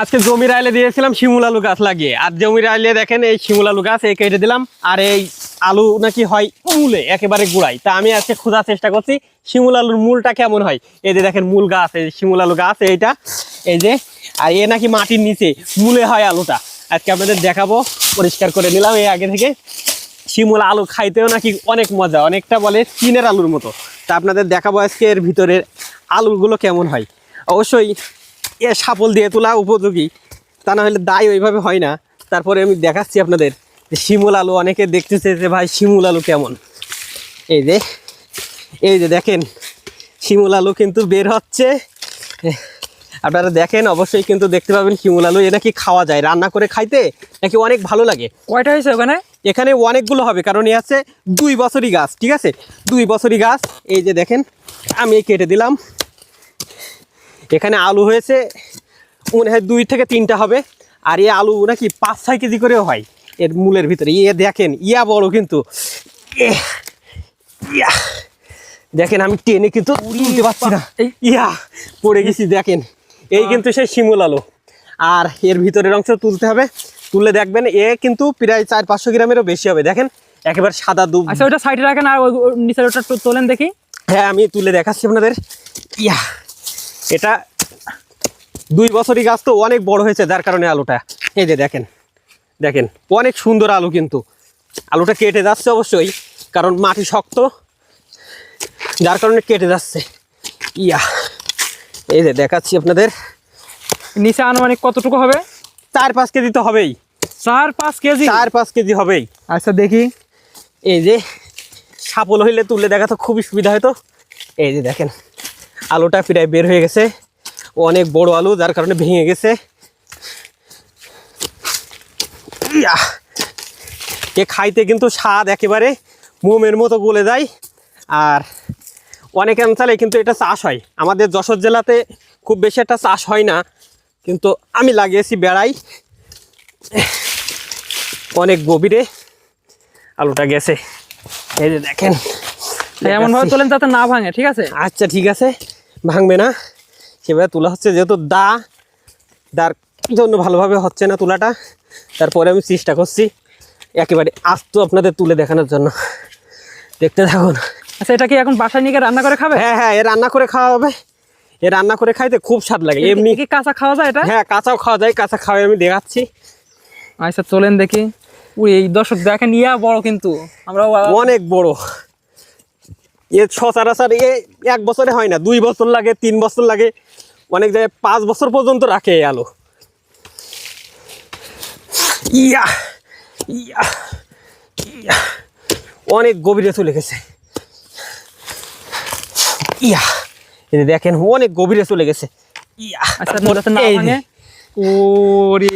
আজকে জমির আইলে দিয়েছিলাম শিমুল আলু গাছ লাগিয়ে। আর জমির আইলে দেখেন এই শিমুল আলু গাছ, এই কেটে দিলাম। আর এই আলু নাকি হয় মূলে একেবারে গুড়াই তা আমি আজকে খোঁজার চেষ্টা করছি, শিমুল আলুর মূলটা কেমন হয়? এই যে দেখেন মূল গাছ, এই শিমুল আলু গাছ, এইটা, এই যে, আর এ নাকি মাটির নিচে, মূলে হয় আলুটা। আজকে আপনাদের দেখাবো, পরিষ্কার করে নিলাম এই আগে থেকে। শিমুল আলু খাইতেও নাকি অনেক মজা, অনেকটা বলে চীনের আলুর মতো। তা আপনাদের দেখাবো আজকে এর ভিতরের আলুগুলো কেমন হয়। অবশ্যই সাপল দিয়ে তোলা উপযোগী। তা না হলে দায় ওইভাবে হয় না। তারপরে আমি দেখাচ্ছি আপনাদের যে শিমুল আলু অনেকে দেখতেছে যে ভাই শিমুল আলু কেমন। এই যে এই যে দেখেন শিমুল আলু কিন্তু বের হচ্ছে। আপনারা দেখেন অবশ্যই কিন্তু দেখতে পাবেন শিমুল আলু। এটা কি খাওয়া যায় রান্না করে খাইতে নাকি অনেক ভালো লাগে। কয়টা হয়েছে ওখানে? এখানে অনেকগুলো হবে কারণ এ আছে দুই বছরই গাছ ঠিক আছে? দুই বছরই গাছ। এই যে দেখেন আমি এই কেটে দিলাম। এখানে আলু হয়েছে মনে হয় দুই থেকে তিনটা হবে। আর এই আলু নাকি পাঁচ ছয় কেজি করেও হয় এর মূলের ভিতরে। ইয়ে দেখেন ইয়া বড় কিন্তু। ইয়া। দেখেন আমি টেনে কিন্তু তুলতে পারছি না। ইয়া পড়ে গেছি দেখেন। এই কিন্তু সেই শিমুল আলু। আর এর ভিতরের অংশ তুলতে হবে। তুলে দেখবেন এ কিন্তু প্রায় চার পাঁচশো গ্রামেরও বেশি হবে। দেখেন একেবারে সাদা দুধ আচ্ছা ওটা সাইডে রাখেন আর নিচের ওটা একটু তোলেন দেখি। হ্যাঁ আমি তুলে দেখাচ্ছি আপনাদের। ইয়া। এটা দুই বছরই গাছ তো অনেক বড় হয়েছে যার কারণে আলুটা। এই যে দেখেন দেখেন অনেক সুন্দর আলু কিন্তু। আলুটা কেটে যাচ্ছে অবশ্যই কারণ মাটি শক্ত যার কারণে কেটে যাচ্ছে। ইয়া এই যে দেখাচ্ছি আপনাদের। নিচে আনুমানিক কতটুকু হবে? চার পাঁচ কেজি তো হবেই। চার পাঁচ কেজি? চার পাঁচ কেজি হবেই। আচ্ছা দেখি। এই যে সাপল হইলে তুলে দেখা তো খুবই সুবিধা হতো এই যে দেখেন আলুটা প্রায় বের হয়ে গেছে। ও অনেক বড় আলু যার কারণে ভেঙে গেছে। ইয়া! এ খাইতে কিন্তু স্বাদ একেবারে মোমের মতো গলে যায়। আর অনেক অঞ্চলে কিন্তু এটা চাষ হয়। আমাদের যশোর জেলাতে খুব বেশি একটা চাষ হয় না কিন্তু আমি লাগিয়েছি বেড়াই। অনেক গভীরে আলুটা গেছে। এই যে দেখেন এমন ভাবে তোলেন যাতে না ভাঙে ঠিক আছে? আচ্ছা ঠিক আছে। ভাঙবে না। সেভাবে তোলা হচ্ছে যেহেতু দা দার জন্য ভালোভাবে হচ্ছে না তোলাটা। তারপরে আমি চেষ্টা করছি একেবারে আস্ত আপনাদের তুলে দেখানোর জন্য। দেখতে থাকুন। আচ্ছা এটা কি এখন বাসায় নিয়ে রান্না করে খাবে? হ্যাঁ হ্যাঁ এ রান্না করে খাওয়া হবে। এ রান্না করে খাইতে খুব স্বাদ লাগে। এমনি কি কাঁচা খাওয়া যায় এটা? হ্যাঁ কাঁচাও খাওয়া যায় কাঁচা খাওয়াই আমি দেখাচ্ছি। আচ্ছা চলেন দেখি। ওই এই দর্শক দেখেন ইয়া বড় কিন্তু। আমরা অনেক বড়। এ সচরাচর এ এক বছরে হয় না দুই বছর লাগে তিন বছর লাগে অনেক জায়গায় পাঁচ বছর পর্যন্ত রাখে এই আলু। ইয়া ইয়া ইয়া অনেক গভীরে চলে গেছে। ইয়া এই দেখেন অনেক গভীরে চলে গেছে। ইয়া আচ্ছা ওরে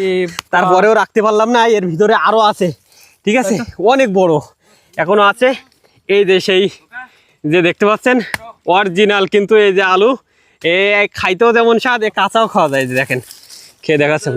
তারপরেও রাখতে পারলাম না এর ভিতরে আরও আছে ঠিক আছে? অনেক বড় এখনও আছে। এই যে সেই যে দেখতে পাচ্ছেন অরিজিনাল কিন্তু এই যে আলু। এ, খাইতেও যেমন স্বাদ, এ কাঁচাও খাওয়া যায়, যে দেখেন। খেয়ে দেখাচ্ছে